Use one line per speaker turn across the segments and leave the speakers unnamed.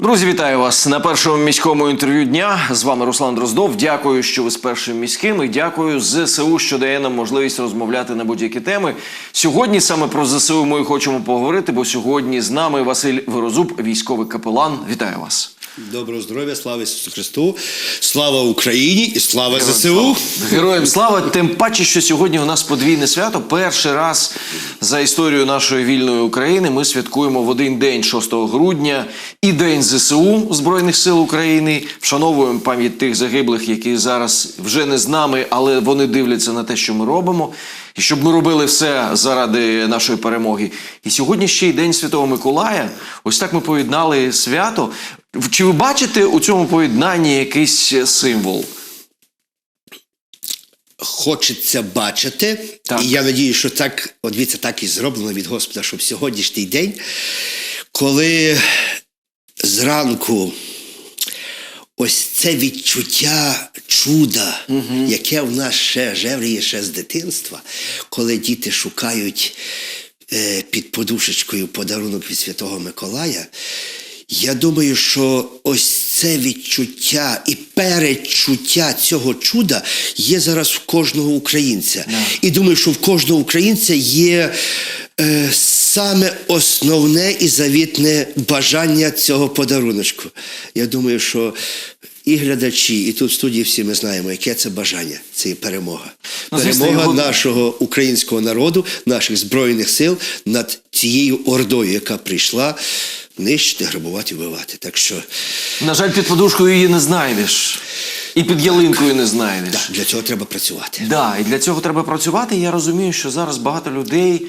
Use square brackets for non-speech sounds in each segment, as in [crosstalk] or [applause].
Друзі, вітаю вас на першому міському інтерв'ю дня. З вами Руслан Дроздов. Дякую, що ви з першим міським. І дякую ЗСУ, що дає нам можливість розмовляти на будь-які теми. Сьогодні саме про ЗСУ ми хочемо поговорити, бо сьогодні з нами Василь Вирозуб, військовий капелан. Вітаю вас.
Доброго здоров'я, слава Ісусу Христу, слава Україні і слава ЗСУ.
Героям слава! Тим паче, що сьогодні у нас подвійне свято. Перший раз за історію нашої вільної України ми святкуємо в один день, 6 грудня, і День ЗСУ Збройних сил України. Вшановуємо пам'ять тих загиблих, які зараз вже не з нами, але вони дивляться на те, що ми робимо. І щоб ми робили все заради нашої перемоги. І сьогодні ще й День Святого Миколая. Ось так ми поєднали свято. Чи ви бачите у цьому поєднанні якийсь символ?
Хочеться бачити,
Так.
і я надію, що так, от дивіться, так і зроблено від Господа, щоб сьогоднішній день, коли зранку ось це відчуття чуда, яке в нас ще жевріє ще з дитинства, коли діти шукають е, під подушечкою подарунок від Святого Миколая. Я думаю, що ось це відчуття і передчуття цього чуда є зараз в кожного українця. І думаю, що в кожного українця є е, саме основне і завітне бажання цього подаруночку. Я думаю, що і глядачі, і тут в студії всі ми знаємо, яке це бажання. Це є перемога.
Ну,
перемога
його-
нашого українського народу, наших збройних сил над цією ордою, яка прийшла нищити, грабувати, вбивати. Так що
На жаль, під подушкою її не знайдеш. І під ялинкою не знайдеш.
да, для цього треба працювати.
Да, і для цього треба працювати. І я розумію, що зараз багато людей.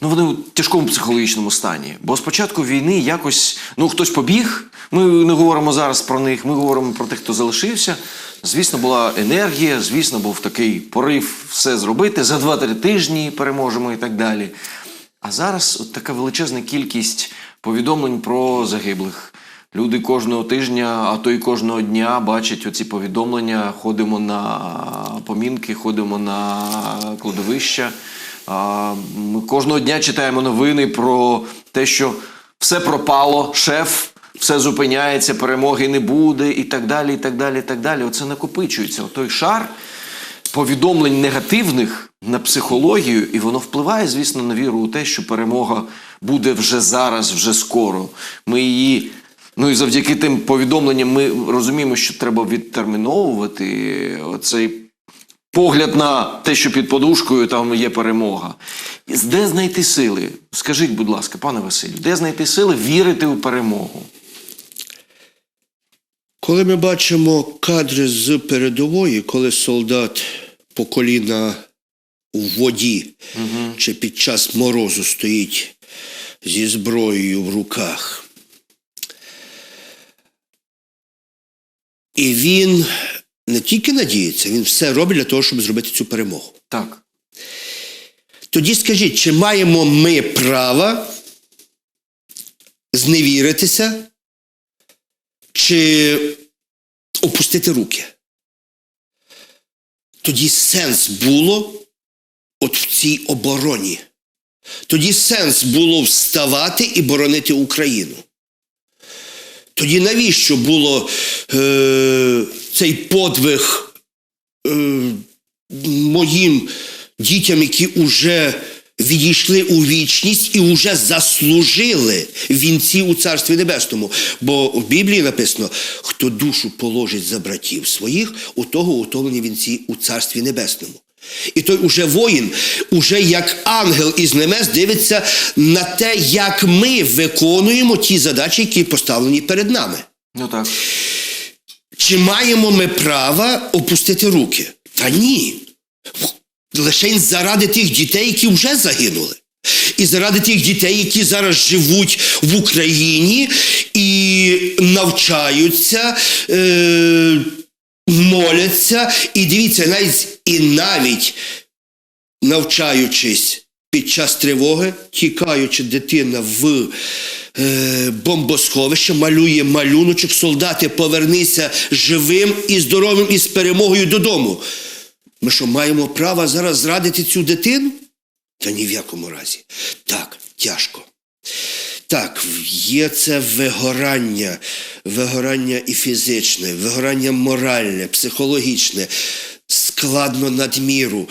Ну, вони у тяжкому психологічному стані. Бо спочатку війни якось ну хтось побіг. Ми не говоримо зараз про них. Ми говоримо про тих, хто залишився. Звісно, була енергія, звісно, був такий порив все зробити за 2-3 тижні переможемо і так далі. А зараз от така величезна кількість повідомлень про загиблих. Люди кожного тижня, а то й кожного дня бачать оці повідомлення. Ходимо на помінки, ходимо на кладовища. Ми кожного дня читаємо новини про те, що все пропало, шеф, все зупиняється, перемоги не буде, і так далі. і так далі, і так далі. Оце накопичується. Той шар повідомлень негативних на психологію, і воно впливає, звісно, на віру у те, що перемога буде вже зараз, вже скоро. Ми її. Ну і завдяки тим повідомленням ми розуміємо, що треба відтерміновувати оцей погляд на те, що під подушкою там є перемога. Де знайти сили? Скажіть, будь ласка, пане Василю, де знайти сили вірити у перемогу?
Коли ми бачимо кадри з передової, коли солдат по коліна у воді чи під час морозу стоїть зі зброєю в руках, і він не тільки надіється, він все робить для того, щоб зробити цю перемогу.
Так.
Тоді скажіть, чи маємо ми право зневіритися, чи опустити руки? Тоді сенс було от в цій обороні. Тоді сенс було вставати і боронити Україну. Тоді навіщо було е, цей подвиг е, моїм дітям, які вже відійшли у вічність і вже заслужили вінці у Царстві Небесному. Бо в Біблії написано: хто душу положить за братів своїх, у того утолені вінці у Царстві Небесному. І той уже воїн, уже як ангел із небес дивиться на те, як ми виконуємо ті задачі, які поставлені перед нами.
Ну так.
Чи маємо ми право опустити руки? Та ні. Лише заради тих дітей, які вже загинули. І заради тих дітей, які зараз живуть в Україні і навчаються, е- моляться. І дивіться, навіть і навіть навчаючись під час тривоги, тікаючи дитина в е, бомбосховище, малює малюночок, солдати, повернися живим і здоровим і з перемогою додому. Ми що, маємо право зараз зрадити цю дитину? Та ні в якому разі. Так, тяжко. Так, є це вигорання, вигорання і фізичне, вигорання моральне, психологічне, складно надміру.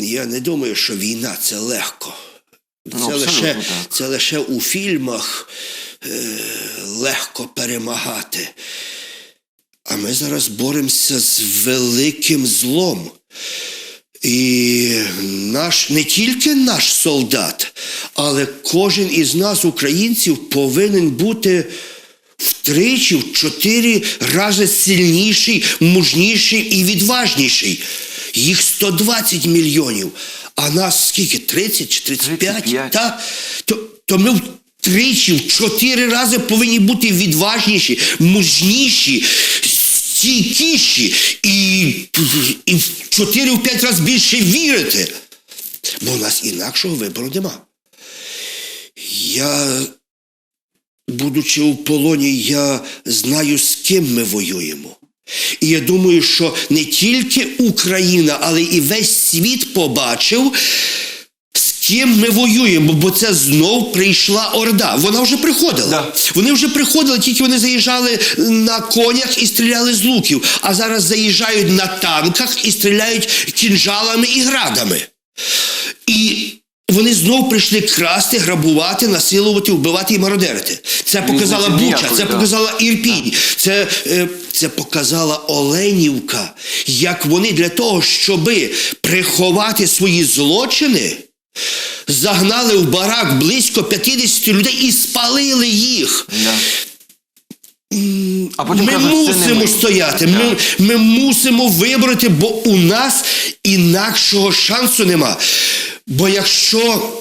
Я не думаю, що війна це легко. Це,
Ну,
лише, це лише у фільмах е, легко перемагати. А ми зараз боремося з великим злом. І наш не тільки наш солдат, але кожен із нас, українців, повинен бути втричі, в чотири рази сильніший, мужніший і відважніший. Їх 120 мільйонів. А нас скільки? 30 чи 35?
35.
Та? То, то ми втричі, в чотири рази повинні бути відважніші, мужніші, стійкіші і, і в 4-5 разів більше вірити. Бо у нас інакшого вибору нема. Я, будучи у полоні, я знаю, з ким ми воюємо. І я думаю, що не тільки Україна, але і весь світ побачив, ким ми воюємо, бо це знов прийшла Орда. Вона вже приходила.
Да.
Вони вже приходили, тільки вони заїжджали на конях і стріляли з луків, а зараз заїжджають на танках і стріляють кінжалами і градами. І вони знов прийшли красти, грабувати, насилувати, вбивати і мародерити. Це показала Буча, це показала Ірпінь, це, е, це показала Оленівка, як вони для того, щоби приховати свої злочини, загнали в барак близько 50 людей і спалили їх.
Да. А потім
Ми
кажуть,
мусимо
ми.
стояти,
Да.
ми, ми мусимо вибороти, бо у нас інакшого шансу нема. Бо якщо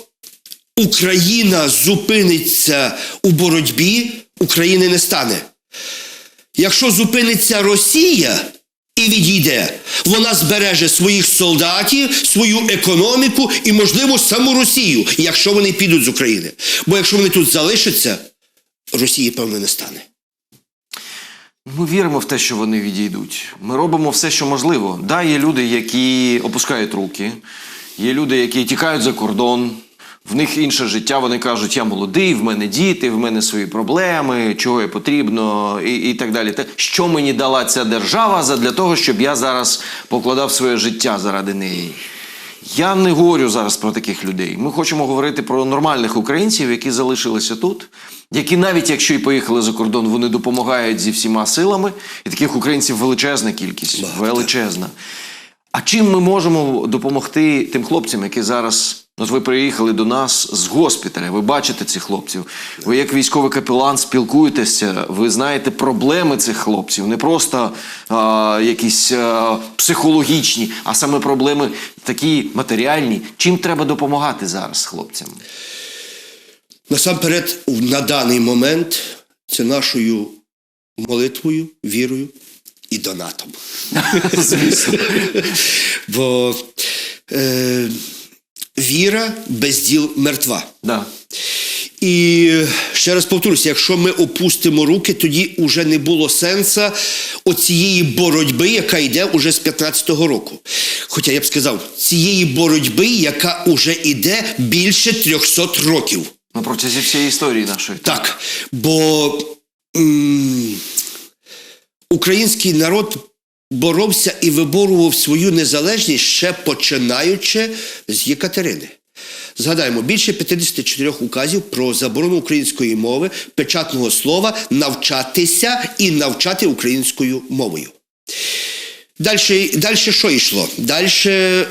Україна зупиниться у боротьбі, України не стане. Якщо зупиниться Росія і відійде, вона збереже своїх солдатів, свою економіку і, можливо, саму Росію, якщо вони підуть з України. Бо якщо вони тут залишаться, Росії, певно, не стане.
Ми віримо в те, що вони відійдуть. Ми робимо все, що можливо. Да, є люди, які опускають руки, є люди, які тікають за кордон. В них інше життя. Вони кажуть, я молодий, в мене діти, в мене свої проблеми, чого я потрібно, і, і так далі. Те, що мені дала ця держава для того, щоб я зараз покладав своє життя заради неї. Я не говорю зараз про таких людей. Ми хочемо говорити про нормальних українців, які залишилися тут, які навіть якщо і поїхали за кордон, вони допомагають зі всіма силами. І таких українців величезна кількість. Величезна. А чим ми можемо допомогти тим хлопцям, які зараз. От ви приїхали до нас з госпіталя, ви бачите цих хлопців. Ви як військовий капелан спілкуєтеся, ви знаєте проблеми цих хлопців, не просто а, якісь а, психологічні, а саме проблеми такі матеріальні. Чим треба допомагати зараз хлопцям?
Насамперед, на даний момент це нашою молитвою, вірою і донатом. [laughs]
Звісно.
Бо е, віра без діл мертва.
Да.
І ще раз повторюся, якщо ми опустимо руки, тоді вже не було сенсу оцієї боротьби, яка йде уже з 15-го року. Хоча я б сказав, цієї боротьби, яка вже йде більше 300 років.
Ну, протягом всієї історії нашої.
Так, бо м, український народ боровся і виборував свою незалежність ще починаючи з Єкатерини. Згадаємо, більше 54 указів про заборону української мови, печатного слова, навчатися і навчати українською мовою. Далі, далі що йшло? Далі е,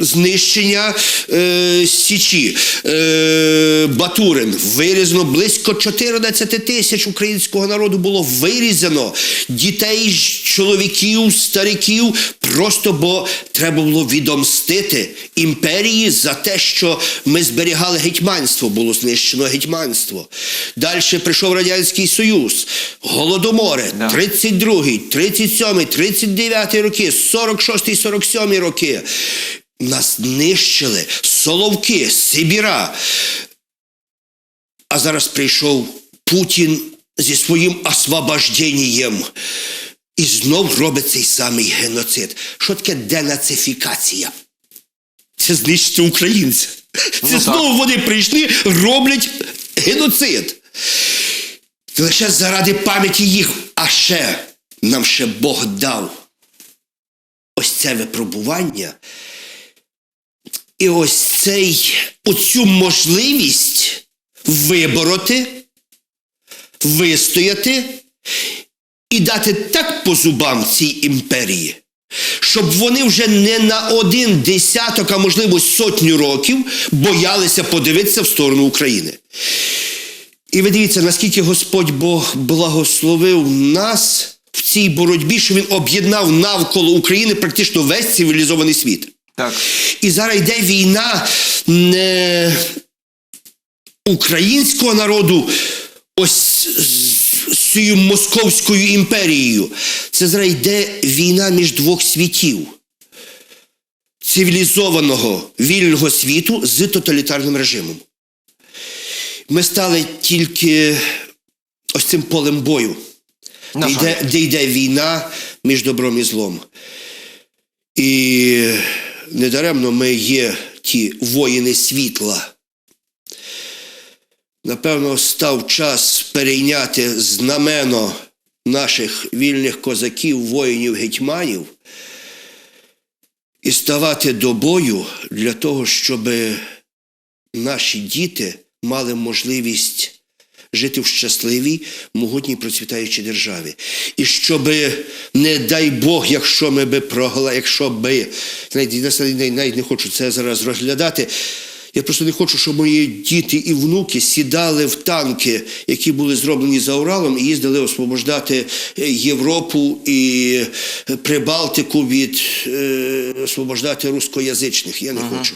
знищення е, Січі. Е, Батурин вирізано близько 14 тисяч українського народу було вирізано. Дітей, чоловіків, стариків, просто бо треба було відомстити імперії за те, що ми зберігали гетьманство, було знищено гетьманство. Далі прийшов Радянський Союз, Голодомори, 32-й, 37-й, 39-й роки, 46-й, 47-й роки. Нас нищили Соловки, Сибіра. А зараз прийшов Путін зі своїм освобожденням. І знов робить цей самий геноцид. Що таке денацифікація? Це знищити українця. Це
Ну,
знову вони прийшли, роблять геноцид. Лише заради пам'яті їх. А ще нам ще Бог дав ось це випробування. І ось цей, оцю можливість вибороти, вистояти і дати так по зубам цій імперії, щоб вони вже не на один десяток, а можливо сотню років боялися подивитися в сторону України. І ви дивіться, наскільки Господь Бог благословив нас в цій боротьбі, що Він об'єднав навколо України практично весь цивілізований світ.
Так.
І зараз йде війна не українського народу ось з цією московською імперією. Це зараз йде війна між двох світів. Цивілізованого вільного світу з тоталітарним режимом. Ми стали тільки ось цим полем бою, де йде, де йде війна між добром і злом. І недаремно ми є ті воїни світла. Напевно, став час перейняти знамено наших вільних козаків, воїнів, гетьманів і ставати до бою для того, щоб наші діти мали можливість жити в щасливій, могутній процвітаючій державі. І щоб, не дай Бог, якщо ми би прогла, якщо би, навіть, навіть, не хочу це зараз розглядати. Я просто не хочу, щоб мої діти і внуки сідали в танки, які були зроблені за Уралом, і їздили освобождати е, Європу і е, Прибалтику від е, освобождати рускоязичних. Я не хочу.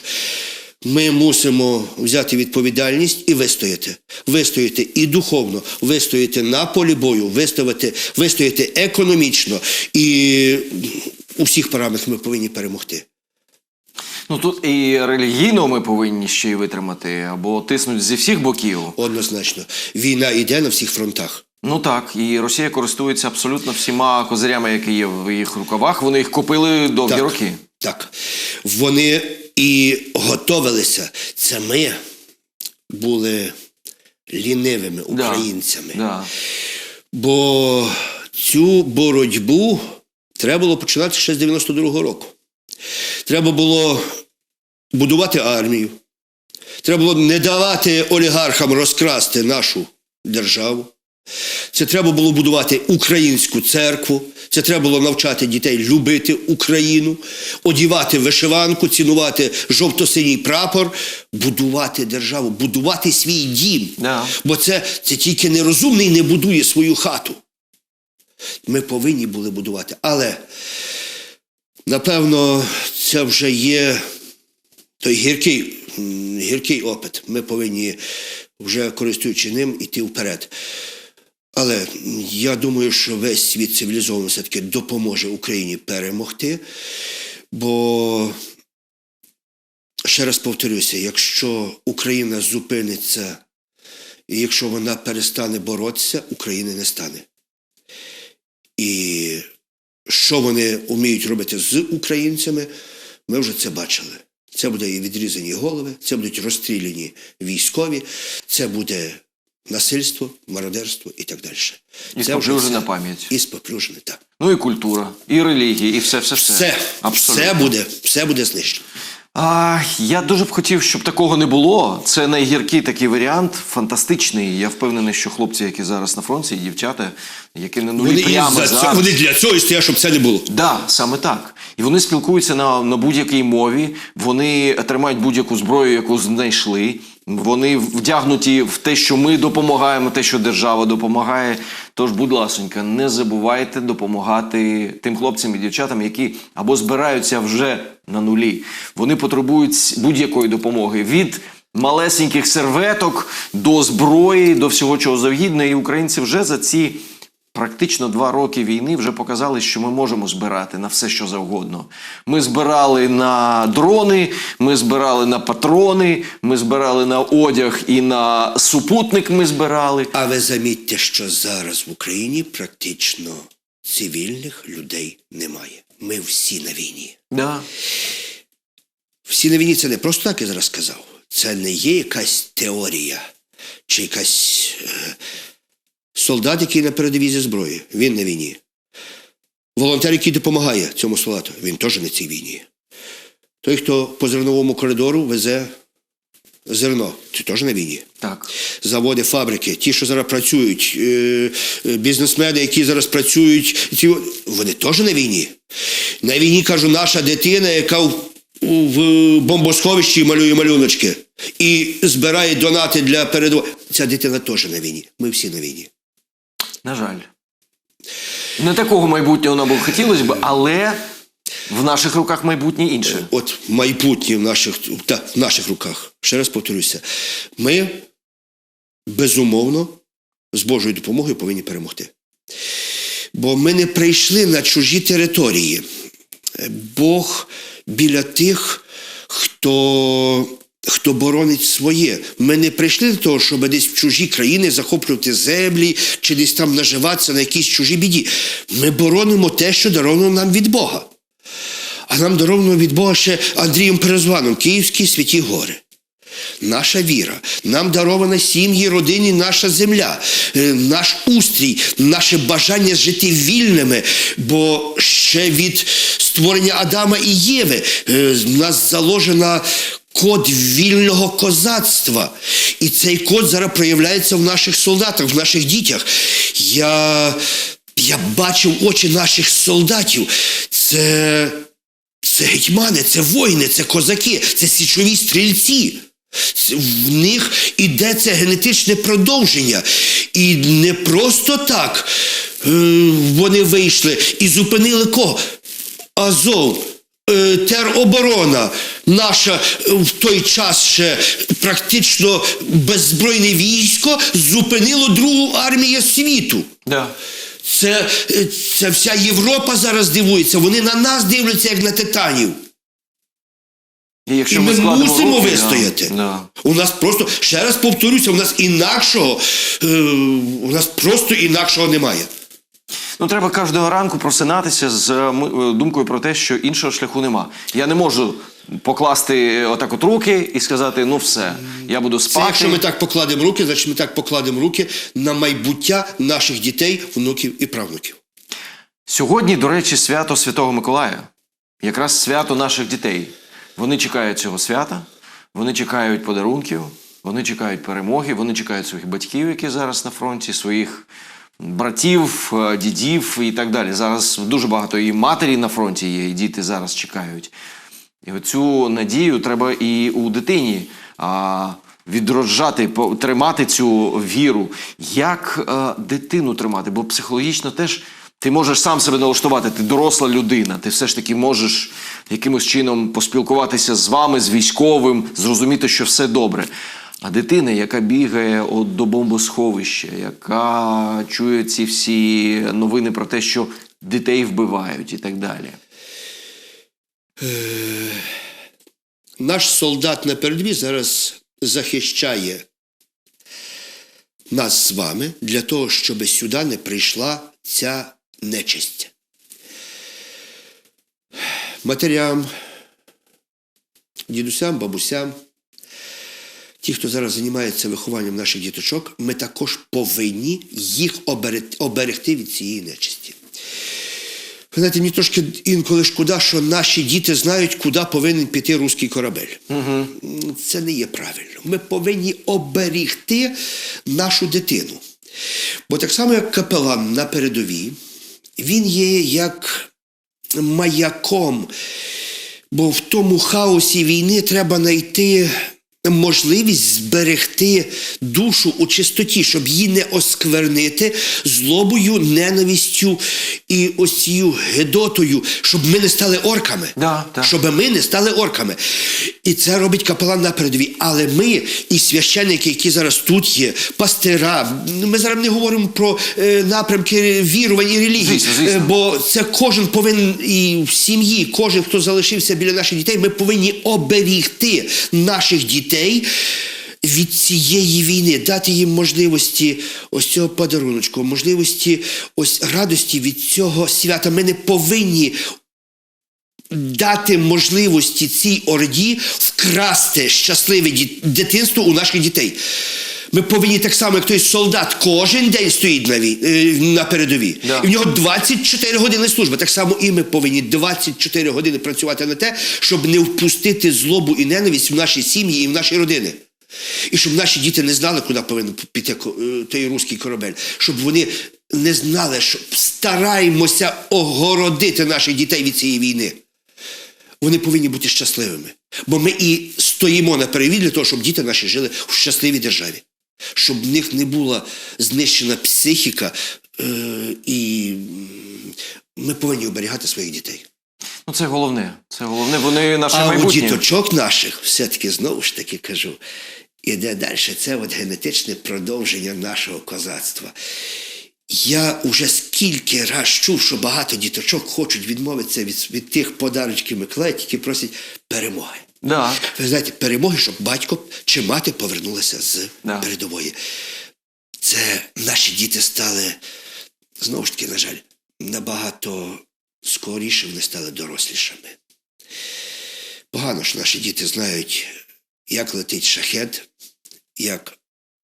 Ми мусимо взяти відповідальність і вистояти. Вистояти і духовно, вистояти на полі бою, вистояти, вистояти економічно і у всіх параметрах ми повинні перемогти.
Ну тут і релігійно ми повинні ще й витримати, або тиснуть зі всіх боків.
Однозначно. Війна йде на всіх фронтах.
Ну так, і Росія користується абсолютно всіма козирями, які є в їх рукавах. Вони їх купили довгі
Так.
роки.
Так. Вони і готовилися. Це ми були лінивими
Да,
українцями.
Да.
Бо цю боротьбу треба було починати ще з 92-го року. Треба було будувати армію. Треба було не давати олігархам розкрасти нашу державу. Це треба було будувати українську церкву. Це треба було навчати дітей любити Україну, одівати вишиванку, цінувати жовто-синій прапор, будувати державу, будувати свій дім.
Да.
Бо це, це тільки нерозумний не будує свою хату. Ми повинні були будувати. Але, напевно, це вже є той гіркий, гіркий опит. Ми повинні, вже користуючи ним, іти вперед. Але я думаю, що весь світ цивілізований все-таки допоможе Україні перемогти. Бо, ще раз повторюся, якщо Україна зупиниться, і якщо вона перестане боротися, України не стане. І що вони вміють робити з українцями, ми вже це бачили. Це буде і відрізані голови, це будуть розстріляні військові, це буде насильство, мародерство і так далі.
І споплюжена пам'ять.
І споплюжене, так.
Ну і культура, і релігія, і все, все, все.
Все,
Абсолютно.
все буде, все буде знищено.
А, я дуже б хотів, щоб такого не було. Це найгіркий такий варіант, фантастичний. Я впевнений, що хлопці, які зараз на фронті, і дівчата, які на нулі прямо
за
зараз.
це, вони для цього і стоять, щоб це не було.
Да, саме так. І вони спілкуються на, на будь-якій мові, вони тримають будь-яку зброю, яку знайшли. Вони вдягнуті в те, що ми допомагаємо, те, що держава допомагає. Тож, будь ласонька, не забувайте допомагати тим хлопцям і дівчатам, які або збираються вже на нулі. Вони потребують будь-якої допомоги від малесеньких серветок до зброї, до всього чого завгідно. І українці вже за ці Практично два роки війни вже показали, що ми можемо збирати на все, що завгодно. Ми збирали на дрони, ми збирали на патрони, ми збирали на одяг і на супутник. Ми збирали.
А ви замітьте, що зараз в Україні практично цивільних людей немає. Ми всі на війні.
Да.
Всі на війні це не просто так я зараз сказав. це не є якась теорія чи якась е, солдат, який на передовій зі зброї. Він на війні. Волонтер, який допомагає цьому солдату, він теж на цій війні. Той, хто по зерновому коридору везе зерно, це теж на війні
Так.
заводи, фабрики, ті, що зараз працюють, е, е, бізнесмени, які зараз працюють, вони теж на війні. На війні, кажу, наша дитина, яка в, в бомбосховищі малює малюночки і збирає донати для передової. Ця дитина теж на війні. Ми всі на війні.
На жаль. Не такого майбутнього нам хотілося б, але в наших руках майбутнє інше.
От майбутнє в наших, та, в наших руках. Ще раз повторюся. Ми безумовно з Божою допомогою повинні перемогти. Бо ми не прийшли на чужі території. Бог біля тих, хто, хто боронить своє. Ми не прийшли до того, щоб десь в чужі країни захоплювати землі чи десь там наживатися на якійсь чужій біді. Ми боронимо те, що даровано нам від Бога. А нам даровано від Бога ще Андрієм Перезваном, Київські святі гори. Наша віра, нам дарована сім'ї, родині, наша земля, е, наш устрій, наше бажання жити вільними, бо ще від створення Адама і Єви е, нас заложена код вільного козацтва. І цей код зараз проявляється в наших солдатах, в наших дітях. Я, я бачив очі наших солдатів. Це це гетьмани, це воїни, це козаки, це січові стрільці. В них іде це генетичне продовження. І не просто так е, вони вийшли і зупинили кого? Азов, тероборона, наша е, в той час ще практично беззбройне військо зупинило Другу армію світу.
Да.
Це, е, це вся Європа зараз дивується. Вони на нас дивляться, як на титанів.
І якщо
І ми
складемо
мусимо
руки,
вистояти.
Да, да.
У нас просто, ще раз повторюся, у нас інакшого, е, у нас просто інакшого немає.
Ну, треба кожного ранку просинатися з е, е, думкою про те, що іншого шляху нема. Я не можу покласти отак от руки і сказати: ну все, я буду
Це
спати.
якщо ми так покладемо руки, значить ми так покладемо руки на майбуття наших дітей, внуків і правнуків.
Сьогодні, до речі, свято Святого Миколая. Якраз свято наших дітей. Вони чекають цього свята, вони чекають подарунків, вони чекають перемоги, вони чекають своїх батьків, які зараз на фронті, своїх братів, е, дідів і так далі. Зараз дуже багато і матері на фронті є, і діти зараз чекають. І оцю надію треба і у дитині відроджати, тримати цю віру. Як е, дитину тримати? Бо психологічно теж ти можеш сам себе налаштувати, ти доросла людина, ти все ж таки можеш якимось чином поспілкуватися з вами, з військовим, зрозуміти, що все добре. А дитина, яка бігає от до бомбосховища, яка чує ці всі новини про те, що дітей вбивають і так далі.
Наш солдат на передовій зараз захищає нас з вами для того, щоб сюди не прийшла ця нечисть. Матерям, дідусям, бабусям, ті, хто зараз займається вихованням наших діточок, ми також повинні їх оберегти від цієї нечисті. Ви знаєте, мені трошки інколи шкода, що наші діти знають, куди повинен піти руський корабель. Угу. Це не є правильно. Ми повинні оберігти нашу дитину. Бо так само, як капелан на передовій, він є як маяком. Бо в тому хаосі війни треба знайти можливість зберегти душу у чистоті, щоб її не осквернити злобою, ненавистю і ось цією гедотою, щоб ми не стали орками.
Да, да.
Щоб ми не стали орками. І це робить капелан на передовій. Але ми, і священники, які зараз тут є, пастира, ми зараз не говоримо про е, напрямки вірувань і релігії.
Звісно, звісно.
Е, бо це кожен повинен і в сім'ї, кожен, хто залишився біля наших дітей, ми повинні оберігти наших дітей від цієї війни, дати їм можливості ось цього подаруночку, можливості ось радості від цього свята. Ми не повинні дати можливості цій орді вкрасти щасливе дитинство у наших дітей. Ми повинні так само, як той солдат, кожен день стоїть на, вій- е, на передовій.
Да.
І в нього 24 години служби. Так само і ми повинні 24 години працювати на те, щоб не впустити злобу і ненависть в наші сім'ї і в наші родини. І щоб наші діти не знали, куди повинен піти е, той руський корабель. Щоб вони не знали, що стараємося огородити наших дітей від цієї війни. Вони повинні бути щасливими. Бо ми і стоїмо на перевід для того, щоб діти наші жили в щасливій державі. Щоб в них не була знищена психіка, е, і ми повинні оберігати своїх дітей.
Ну це головне. Це головне. Вони наше
А у діточок наших, все-таки знову ж таки кажу, іде далі. Це от генетичне продовження нашого козацтва. Я уже скільки раз чув, що багато діточок хочуть відмовитися від, від тих подарочків Миколая, які просять перемоги.
Да.
Ви знаєте, перемоги, щоб батько чи мати повернулися з
Да.
передової. Це наші діти стали, знову ж таки, на жаль, набагато скоріше вони стали дорослішими. Погано, що наші діти знають, як летить шахет, як,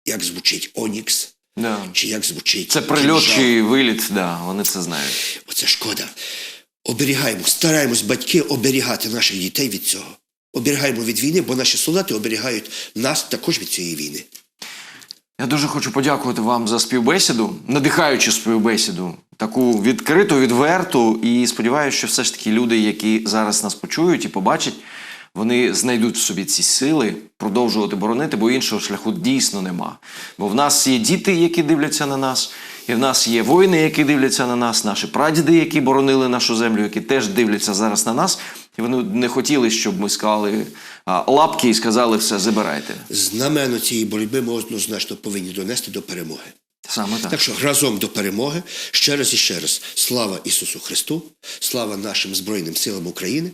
як звучить Онікс,
Да.
чи як звучить.
Це прильот
«Кінжал».
чи виліт, да, вони це знають.
Оце шкода. Оберігаємо, стараємось батьки оберігати наших дітей від цього. Оберігаємо від війни, бо наші солдати оберігають нас також від цієї війни.
Я дуже хочу подякувати вам за співбесіду, надихаючу співбесіду, таку відкриту, відверту. І сподіваюся, що все ж таки люди, які зараз нас почують і побачать, вони знайдуть в собі ці сили продовжувати боронити, бо іншого шляху дійсно нема. Бо в нас є діти, які дивляться на нас, і в нас є воїни, які дивляться на нас, наші прадіди, які боронили нашу землю, які теж дивляться зараз на нас. І вони не хотіли, щоб ми склали лапки і сказали все, забирайте.
Знамено цієї боротьби ми однозначно повинні донести до перемоги.
Саме так.
Так що разом до перемоги ще раз і ще раз. Слава Ісусу Христу, слава нашим Збройним силам України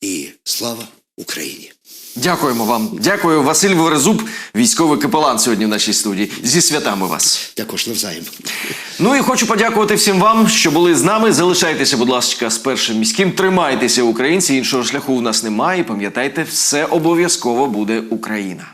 і слава Україні!
Дякуємо вам. Дякую, Василь Верезуб, військовий капелан сьогодні в нашій студії. Зі святами вас.
Також навзаєм.
Ну і хочу подякувати всім вам, що були з нами. Залишайтеся, будь ласка, з першим міським. Тримайтеся, українці. Іншого шляху у нас немає. І Пам'ятайте, все обов'язково буде Україна.